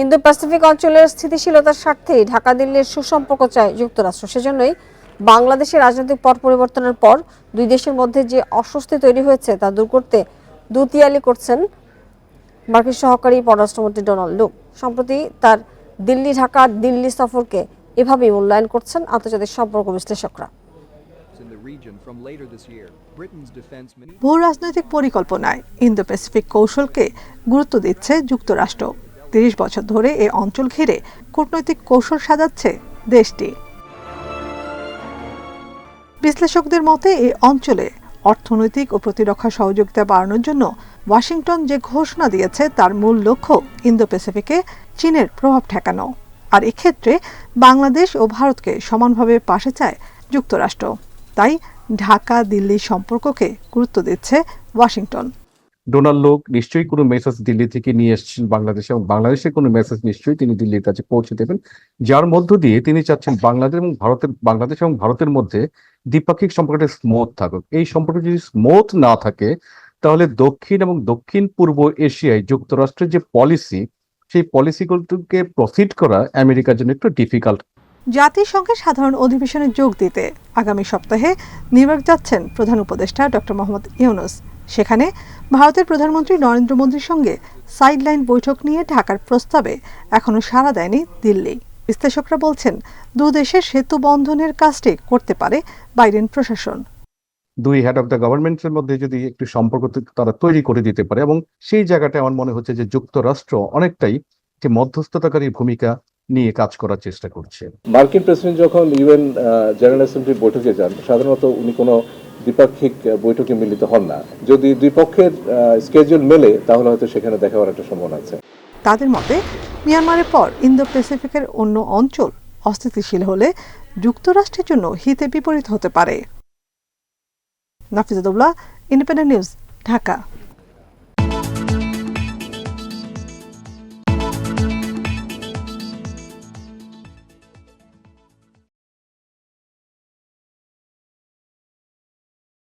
Indo Pacific অঞ্চলের স্থিতিশীলতার স্বার্থেই ঢাকা দিল্লির সুসম্পর্ক চায় যুক্তরাষ্ট্র। সেজন্যই বাংলাদেশের রাজনৈতিক পট পরিবর্তনের পর দুই দেশের মধ্যে যে অস্বস্তি তৈরি হয়েছে তা দূর করতে দুতিয়ালি করছেন মার্কিন সহকারী পররাষ্ট্রমন্ত্রী ডোনাল্ড লুক সম্প্রতি তার দিল্লি, ঢাকা, দিল্লি সফরকে এভাবেই মূল্যায়ন করছেন আন্তর্জাতিক সম্পর্ক বিশ্লেষকরা। ভূ রাজনৈতিক পরিকল্পনায় ইন্দো প্যাসিফিক কৌশলকে গুরুত্ব দিচ্ছে যুক্তরাষ্ট্র। তিরিশ বছর ধরে এ অঞ্চল ঘিরে কূটনৈতিক কৌশল সাজাচ্ছে দেশটি। বিশ্লেষকদের মতে এই অঞ্চলে অর্থনৈতিক ও প্রতিরক্ষা সহযোগিতা বাড়ানোর জন্য ওয়াশিংটন যে ঘোষণা দিয়েছে, তার মূল লক্ষ্য ইন্দো প্যাসিফিকে চীনের প্রভাব ঠেকানো। আর এক্ষেত্রে বাংলাদেশ ও ভারতকে সমানভাবে পাশে চায় যুক্তরাষ্ট্র। তাই ঢাকা দিল্লি সম্পর্ককে গুরুত্ব দিচ্ছে ওয়াশিংটন। ডোনাল্ড লোক নিশ্চয়ই কোনো মেসেজ দিল্লি থেকে নিয়ে এসেছেন বাংলাদেশে এবং বাংলাদেশের কোনো মেসেজ নিশ্চয়ই তিনি দিল্লির কাছে পৌঁছে দেবেন। যার মধ্য দিয়ে তিনি চাচ্ছেন বাংলাদেশ এবং ভারতের, বাংলাদেশ এবং ভারতের মধ্যে দ্বিপাক্ষিক সম্পর্কটা স্মুথ থাকুক। এই সম্পর্ক যদি স্মুথ না থাকে, তাহলে দক্ষিণ এবং দক্ষিণ পূর্ব এশিয়ায় যুক্তরাষ্ট্রের যে পলিসি সেই পলিসিগুলোকে প্রসিড করা আমেরিকার জন্য একটু ডিফিকাল্ট জাতিসংঘের সাধারণ অধিবেশনে যোগ দিতে আগামী সপ্তাহে নিউ যাচ্ছেন প্রধান উপদেষ্টা ডক্টর মোহাম্মদ ইউনুস। সেখানে ভারতের প্রধানমন্ত্রী নরেন্দ্র মোদীর সঙ্গে সাইডলাইন বৈঠক নিয়ে ঢাকার প্রস্তাবে এখনও সাড়া দেয়নি দিল্লি। বিশ্লেষকরা বলছেন দু দেশের সেতু বন্ধনের কাজটি করতে পারে বাইডেন প্রশাসন। দুই হেড অফ দ্য গভর্নমেন্টের মধ্যে যদি একটু সম্পর্ক তারা তৈরি করে দিতে পারে এবং সেই জায়গাটা আমার মনে হচ্ছে যে যুক্তরাষ্ট্র অনেকটাই যে মধ্যস্থতাকারী ভূমিকা নিয়ে কাজ করার চেষ্টা করছে। মার্কিন প্রেসিডেন্ট যখন ইউএন জেনারেল অ্যাসেম্বলির বৈঠকে যান সাধারণত উনি কোনো দ্বিপাক্ষিক বৈঠকে মিলিত হন না। যদি দুই পক্ষের স্কেজুল মেলে, তাহলে হয়তো সেখানে দেখা হওয়ার একটা সম্ভাবনা আছে। তাদের মতে, মিয়ানমারের পর ইন্দো প্যাসিফিকের অন্য অঞ্চল অস্থিতিশীল হলে যুক্তরাষ্ট্রের জন্য হিতে বিপরীত হতে পারে। Nafizadullah Independent News, Dhaka.